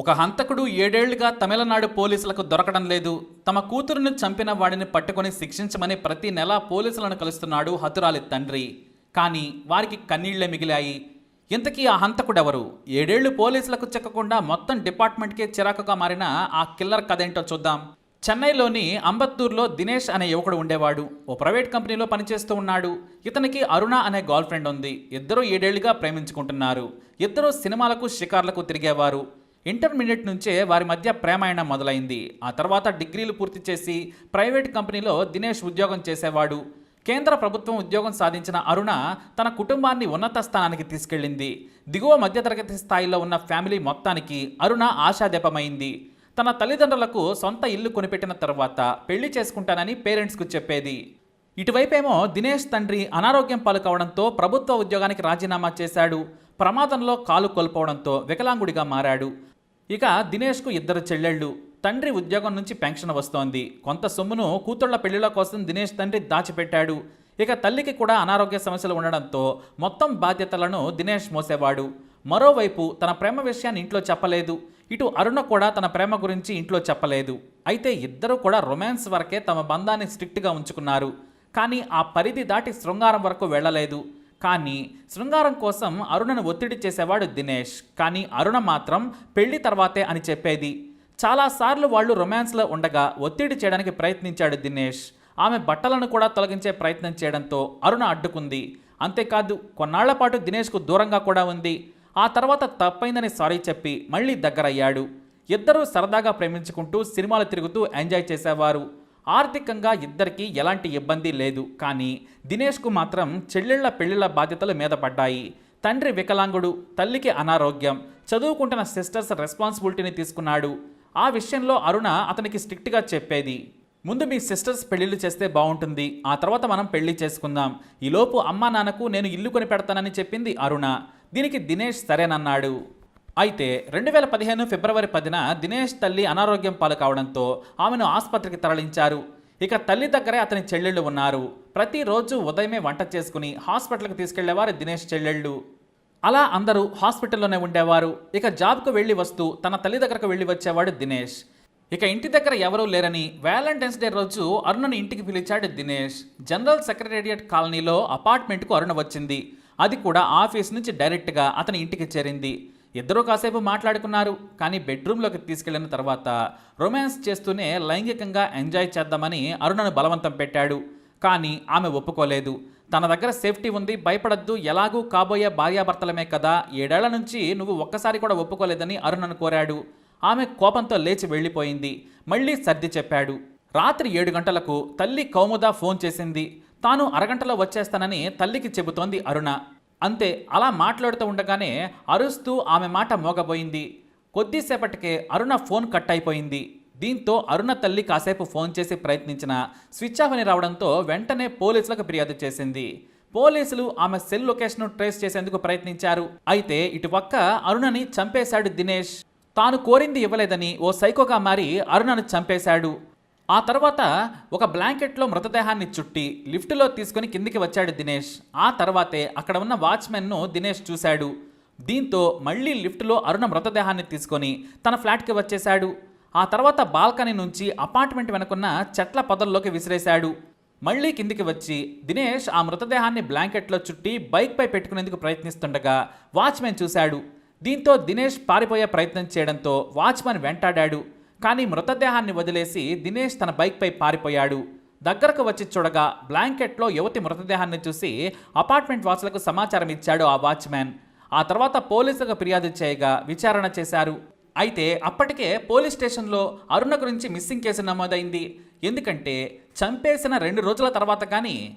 ఒక హంతకుడు ఏడేళ్ళుగా తమిళనాడు పోలీసులకు దొరకడం లేదు. తమ కూతురును చంపిన వాడిని పట్టుకొని శిక్షించమని ప్రతి నెల పోలీసులను కలుస్తున్నాడు హతురాలి తండ్రి. కానీ వారికి కన్నీళ్ళే మిగిలాయి. ఇంతకీ ఆ హంతకుడెవరు? ఏడేళ్ళు పోలీసులకు చిక్కకుండా మొత్తం డిపార్ట్మెంట్కే చిరాకుగా మారిన ఆ కిల్లర్ కథేంటో చూద్దాం. చెన్నైలోని అంబత్తూర్లో దినేష్ అనే యువకుడు ఉండేవాడు. ఓ ప్రైవేట్ కంపెనీలో పనిచేస్తూ ఉన్నాడు. ఇతనికి అరుణ అనే గర్ల్ ఫ్రెండ్ ఉంది. ఇద్దరూ ఏడేళ్ళుగా ప్రేమించుకుంటున్నారు. ఇద్దరూ సినిమాలకు షికార్లకు తిరిగేవారు. ఇంటర్మీడియట్ నుంచే వారి మధ్య ప్రేమాయణం మొదలైంది. ఆ తర్వాత డిగ్రీలు పూర్తి చేసి ప్రైవేట్ కంపెనీలో దినేష్ ఉద్యోగం చేసేవాడు. కేంద్ర ప్రభుత్వం ఉద్యోగం సాధించిన అరుణ తన కుటుంబాన్ని ఉన్నత స్థానానికి తీసుకెళ్ళింది. దిగువ మధ్యతరగతి స్థాయిలో ఉన్న ఫ్యామిలీ మొత్తానికి అరుణ ఆశాదీపమైంది. తన తల్లిదండ్రులకు సొంత ఇల్లు కొనిపెట్టిన తర్వాత పెళ్ళి చేసుకుంటానని పేరెంట్స్కు చెప్పేది. ఇటువైపేమో దినేష్ తండ్రి అనారోగ్యం పాలు కావడంతో ప్రభుత్వ ఉద్యోగానికి రాజీనామా చేశాడు. ప్రమాదంలో కాలు కోల్పోవడంతో వికలాంగుడిగా మారాడు. ఇక దినేష్కు ఇద్దరు చెల్లెళ్ళు. తండ్రి ఉద్యోగం నుంచి పెన్షన్ వస్తోంది. కొంత సొమ్మును కూతుళ్ళ పెళ్ళిళ్ళ కోసం దినేష్ తండ్రి దాచిపెట్టాడు. ఇక తల్లికి కూడా అనారోగ్య సమస్యలు ఉండడంతో మొత్తం బాధ్యతలను దినేష్ మోసేవాడు. మరోవైపు తన ప్రేమ విషయాన్ని ఇంట్లో చెప్పలేదు. ఇటు అరుణ కూడా తన ప్రేమ గురించి ఇంట్లో చెప్పలేదు. అయితే ఇద్దరూ కూడా రొమాన్స్ వరకే తమ బంధాన్ని స్ట్రిక్ట్గా ఉంచుకున్నారు. కానీ ఆ పరిధి దాటి శృంగారం వరకు వెళ్ళలేదు. కానీ శృంగారం కోసం అరుణను ఒత్తిడి చేసేవాడు దినేష్ కానీ అరుణ మాత్రం పెళ్ళి తర్వాతే అని చెప్పేది. చాలాసార్లు వాళ్ళు రొమాన్స్లో ఉండగా ఒత్తిడి చేయడానికి ప్రయత్నించాడు దినేష్. ఆమె బట్టలను కూడా తొలగించే ప్రయత్నం చేయడంతో అరుణ అడ్డుకుంది. అంతేకాదు కొన్నాళ్ళ పాటు దినేష్కు దూరంగా కూడా ఉంది. ఆ తర్వాత తప్పైందని సారీ చెప్పి మళ్ళీ దగ్గరయ్యాడు. ఇద్దరూ సరదాగా ప్రేమించుకుంటూ సినిమాలు తిరుగుతూ ఎంజాయ్ చేసేవారు. ఆర్థికంగా ఇద్దరికీ ఎలాంటి ఇబ్బంది లేదు. కానీ దినేష్కు మాత్రం చెల్లెళ్ళ పెళ్ళిళ్ళ బాధ్యతలు మీద పడ్డాయి. తండ్రి వికలాంగుడు తల్లికి అనారోగ్యం చదువుకుంటున్న సిస్టర్స్ రెస్పాన్సిబిలిటీని తీసుకున్నాడు. ఆ విషయంలో అరుణ అతనికి స్ట్రిక్ట్గా చెప్పేది ముందు మీ సిస్టర్స్ పెళ్ళిళ్ళు చేస్తే బాగుంటుంది ఆ తర్వాత మనం పెళ్ళి చేసుకుందాం. ఈలోపు అమ్మా నాన్నకు నేను ఇల్లు కొని పెడతానని చెప్పింది అరుణ. దీనికి దినేష్ సరేనన్నాడు. అయితే రెండు వేల పదిహేను ఫిబ్రవరి పదిన దినేష్ తల్లి అనారోగ్యం పాలు కావడంతో ఆమెను ఆసుపత్రికి తరలించారు. ఇక తల్లి దగ్గరే అతని చెల్లెళ్ళు ఉన్నారు. ప్రతిరోజు ఉదయమే వంట చేసుకుని హాస్పిటల్కి తీసుకెళ్ళేవారు దినేష్ చెల్లెళ్ళు. అలా అందరూ హాస్పిటల్లోనే ఉండేవారు. ఇక జాబ్కు వెళ్ళి వస్తూ తన తల్లి దగ్గరకు వెళ్ళి వచ్చేవాడు దినేష్. ఇక ఇంటి దగ్గర ఎవరూ లేరని వ్యాలంటైన్స్ డే రోజు అరుణను ఇంటికి పిలిచాడు దినేష్. జనరల్ సెక్రటేరియట్ కాలనీలో అపార్ట్మెంట్కు అరుణ వచ్చింది. అది కూడా ఆఫీస్ నుంచి డైరెక్ట్గా అతని ఇంటికి చేరింది. ఇద్దరూ కాసేపు మాట్లాడుకున్నారు కానీ బెడ్రూమ్లోకి తీసుకెళ్ళిన తర్వాత రొమాన్స్ చేస్తూనే లైంగికంగా ఎంజాయ్ చేద్దామని అరుణను బలవంతం పెట్టాడు. కానీ ఆమె ఒప్పుకోలేదు. తన దగ్గర సేఫ్టీ ఉంది భయపడద్దు ఎలాగూ కాబోయే భార్యాభర్తలమే కదా ఏడేళ్ళ నుంచి నువ్వు ఒక్కసారి కూడా ఒప్పుకోలేదని అరుణను కోరాడు. ఆమె కోపంతో లేచి వెళ్ళిపోయింది. మళ్ళీ సర్ది చెప్పాడు. రాత్రి ఏడు గంటలకు తల్లి కౌముద ఫోన్ చేసింది. తాను అరగంటలో వచ్చేస్తానని తల్లికి చెబుతోంది అరుణ. అంతే అలా మాట్లాడుతూ ఉండగానే అరుస్తూ ఆమె మాట మోగబోయింది. కొద్దిసేపటికే అరుణ ఫోన్ కట్ అయిపోయింది దీంతో అరుణ తల్లి కాసేపు ఫోన్ చేసి ప్రయత్నించిన స్విచ్ ఆఫ్ అని రావడంతో వెంటనే పోలీసులకు ఫిర్యాదు చేసింది. పోలీసులు ఆమె సెల్ లొకేషన్ ట్రేస్ చేసేందుకు ప్రయత్నించారు. అయితే ఇటువక్క అరుణని చంపేశాడు దినేష్. తాను కోరింది ఇవ్వలేదని ఓ సైకోగా మారి అరుణను చంపేశాడు. ఆ తర్వాత ఒక బ్లాంకెట్లో మృతదేహాన్ని చుట్టి లిఫ్టులో తీసుకుని కిందికి వచ్చాడు దినేష్. ఆ తర్వాతే అక్కడ ఉన్న వాచ్మెన్ను దినేష్ చూశాడు. దీంతో మళ్ళీ లిఫ్టులో అరుణ మృతదేహాన్ని తీసుకొని తన ఫ్లాట్కి వచ్చేశాడు. ఆ తర్వాత బాల్కనీ నుంచి అపార్ట్మెంట్ వెనుకున్న చెట్ల పొదల్లోకి విసిరేశాడు. మళ్ళీ కిందికి వచ్చి దినేష్ ఆ మృతదేహాన్ని బ్లాంకెట్లో చుట్టి బైక్పై పెట్టుకునేందుకు ప్రయత్నిస్తుండగా వాచ్మెన్ చూశాడు. దీంతో దినేష్ పారిపోయే ప్రయత్నం చేయడంతో వాచ్మెన్ వెంటాడాడు. కానీ మృతదేహాన్ని వదిలేసి దినేష్ తన బైక్పై పారిపోయాడు. దగ్గరకు వచ్చి చూడగా బ్లాంకెట్లో యువతి మృతదేహాన్ని చూసి అపార్ట్మెంట్ వాసులకు సమాచారం ఇచ్చాడు ఆ వాచ్మ్యాన్. ఆ తర్వాత పోలీసులకు ఫిర్యాదు చేయగా విచారణ చేశారు. అయితే అప్పటికే పోలీస్ స్టేషన్లో అరుణ గురించి మిస్సింగ్ కేసు నమోదైంది. ఎందుకంటే చంపేసిన రెండు రోజుల తర్వాత కానీ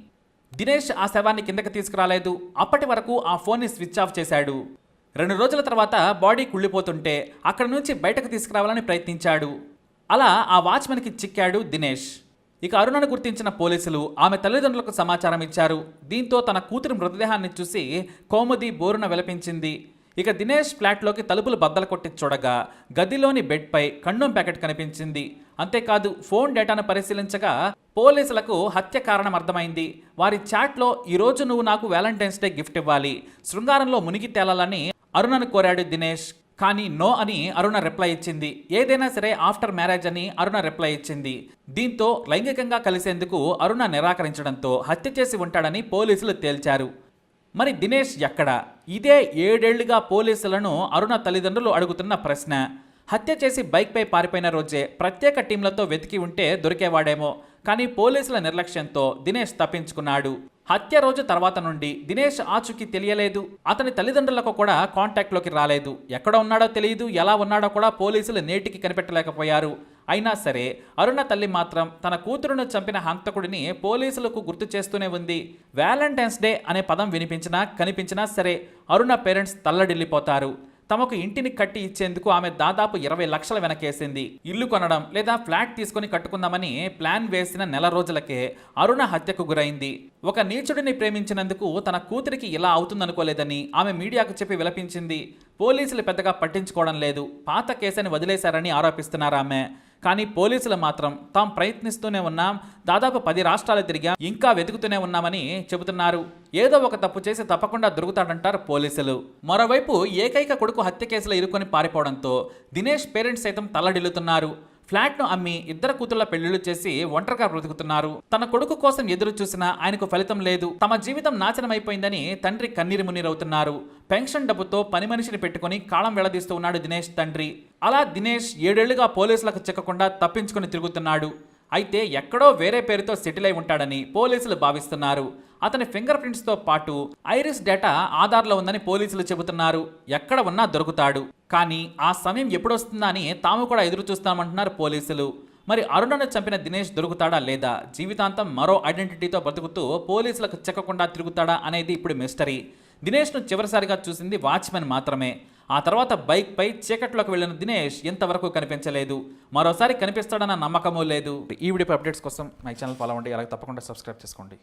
దినేష్ ఆ శవాన్ని కిందకి తీసుకురాలేదు. అప్పటి వరకు ఆ ఫోన్ని స్విచ్ ఆఫ్ చేశాడు. రెండు రోజుల తర్వాత బాడీ కుళ్ళిపోతుంటే అక్కడ నుంచి బయటకు తీసుకురావాలని ప్రయత్నించాడు. అలా ఆ వాచ్మెన్కి చిక్కాడు దినేష్. ఇక అరుణను గుర్తించిన పోలీసులు ఆమె తల్లిదండ్రులకు సమాచారం ఇచ్చారు. దీంతో తన కూతురి మృతదేహాన్ని చూసి కోమది బోరున విలపించింది. ఇక దినేష్ ఫ్లాట్లోకి తలుపులు బద్దలు కొట్టి చూడగా గదిలోని బెడ్పై కండోమ్ ప్యాకెట్ కనిపించింది. అంతేకాదు ఫోన్ డేటాను పరిశీలించగా పోలీసులకు హత్య కారణం అర్థమైంది. వారి చాట్లో ఈరోజు నువ్వు నాకు వ్యాలంటైన్స్ డే గిఫ్ట్ ఇవ్వాలి. శృంగారంలో మునిగి తేలాలని అరుణను కోరాడు దినేష్. కానీ నో అని అరుణ రిప్లై ఇచ్చింది. ఏదైనా సరే ఆఫ్టర్ మ్యారేజ్ అని అరుణ రిప్లై ఇచ్చింది. దీంతో లైంగికంగా కలిసేందుకు అరుణ నిరాకరించడంతో హత్య చేసి ఉంటాడని పోలీసులు తేల్చారు. మరి దినేష్ ఎక్కడ? ఇదే ఏడేళ్ళుగా పోలీసులను అరుణ తల్లిదండ్రులు అడుగుతున్న ప్రశ్న. హత్య చేసి బైక్పై పారిపోయిన రోజే ప్రత్యేక టీంలతో వెతికి ఉంటే దొరికేవాడేమో. కానీ పోలీసుల నిర్లక్ష్యంతో దినేష్ తప్పించుకున్నాడు. హత్య రోజు తర్వాత నుండి దినేష్ ఆచూకీ తెలియలేదు. అతని తల్లిదండ్రులకు కూడా కాంటాక్ట్లోకి రాలేదు. ఎక్కడ ఉన్నాడో తెలియదు ఎలా ఉన్నాడో కూడా పోలీసులు నేటికి కనిపెట్టలేకపోయారు. అయినా సరే అరుణ తల్లి మాత్రం తన కూతురును చంపిన హంతకుడిని పోలీసులకు గుర్తు చేస్తూనే ఉంది. వ్యాలంటైన్స్ డే అనే పదం వినిపించినా కనిపించినా సరే అరుణ పేరెంట్స్ తల్లడిల్లిపోతారు. తమకు ఇంటిని కట్టి ఇచ్చేందుకు ఆమె దాదాపు ఇరవై లక్షల వెనకేసింది. ఇల్లు కొనడం లేదా ఫ్లాట్ తీసుకొని కట్టుకుందామని ప్లాన్ వేసిన నెల రోజులకే అరుణ హత్యకు గురైంది. ఒక నీచుడిని ప్రేమించినందుకు తన కూతురికి ఇలా అవుతుందనుకోలేదని ఆమె మీడియాకు చెప్పి విలపించింది. పోలీసులు పెద్దగా పట్టించుకోవడం లేదు. పాత కేసుని వదిలేశారని ఆరోపిస్తున్నారు ఆమె. కానీ పోలీసులు మాత్రం తాం ప్రయత్నిస్తూనే ఉన్నాం. దాదాపు పది రాష్ట్రాలు తిరిగా. ఇంకా వెతుకుతూనే ఉన్నామని చెబుతున్నారు. ఏదో ఒక తప్పు చేసి తప్పకుండా దొరుకుతాడంటారు పోలీసులు. మరోవైపు ఏకైక కొడుకు హత్య కేసులో ఇరుకొని పారిపోవడంతో దినేష్ పేరెంట్స్ సైతం తల్లడిల్లుతున్నారు. ఫ్లాట్ను అమ్మి ఇద్దరు కూతుళ్ళ పెళ్ళిళ్ళు చేసి ఒంటరిగా బ్రతుకుతున్నారు. తన కొడుకు కోసం ఎదురు చూసినా ఆయనకు ఫలితం లేదు. తమ జీవితం నాశనమైపోయిందని తండ్రి కన్నీరు మున్నీరవుతున్నారు. పెన్షన్ డబ్బుతో పని మనిషిని పెట్టుకుని కాలం వెళ్ళదీస్తూ ఉన్నాడు దినేష్ తండ్రి. అలా దినేష్ ఏడేళ్ళుగా పోలీసులకు చిక్కకుండా తప్పించుకుని తిరుగుతున్నాడు. అయితే ఎక్కడో వేరే పేరుతో సెటిల్ అయి ఉంటాడని పోలీసులు భావిస్తున్నారు. అతని ఫింగర్ ప్రింట్స్తో పాటు ఐరిస్ డేటా ఆధార్లో ఉందని పోలీసులు చెబుతున్నారు. ఎక్కడ ఉన్నా దొరుకుతాడు. కానీ ఆ సమయం ఎప్పుడొస్తుందా అని తాము కూడా ఎదురు చూస్తామంటున్నారు పోలీసులు. మరి అరుణను చంపిన దినేష్ దొరుకుతాడా లేదా? జీవితాంతం మరో ఐడెంటిటీతో బ్రతుకుతూ పోలీసులకు చెక్కకుండా తిరుగుతాడా అనేది ఇప్పుడు మిస్టరీ. దినేష్ను చివరిసారిగా చూసింది వాచ్మెన్ మాత్రమే. ఆ తర్వాత బైక్పై చీకట్లోకి వెళ్ళిన దినేష్ ఇంతవరకు కనిపించలేదు? మరోసారి కనిపిస్తాడన్న నమ్మకమూ లేదు. ఈ వీడియో అప్డేట్స్ కోసం మై ఛానల్ ఫాలో అవ్వండి. అలాగే తప్పకుండా సబ్స్క్రైబ్ చేసుకోండి.